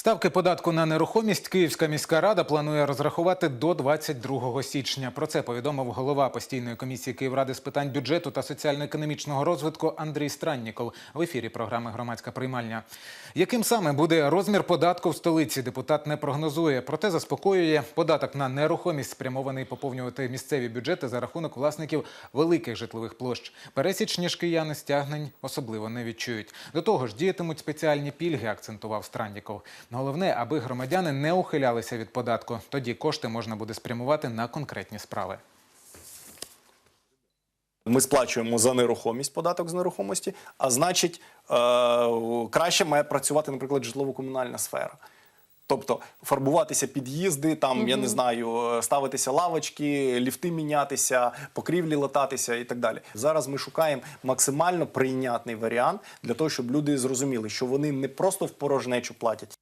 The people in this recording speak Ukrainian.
Ставки податку на нерухомість Київська міська рада планує розрахувати до 22 січня. Про це повідомив голова постійної комісії Київради з питань бюджету та соціально-економічного розвитку Андрій Странніков в ефірі програми Громадська приймальня. Яким саме буде розмір податку в столиці? Депутат не прогнозує. Проте заспокоює податок на нерухомість спрямований поповнювати місцеві бюджети за рахунок власників великих житлових площ. Пересічні ж кияни стягнень особливо не відчують. До того ж, діятимуть спеціальні пільги, акцентував Странніков. Головне, аби громадяни не ухилялися від податку. Тоді кошти можна буде спрямувати на конкретні справи. Ми сплачуємо за нерухомість податок з нерухомості, а значить, е, краще має працювати, наприклад, житлово-комунальна сфера. Тобто фарбуватися під'їзди, там я не знаю, ставитися лавочки, ліфти мінятися, покрівлі лататися і так далі. Зараз ми шукаємо максимально прийнятний варіант для того, щоб люди зрозуміли, що вони не просто в порожнечу платять.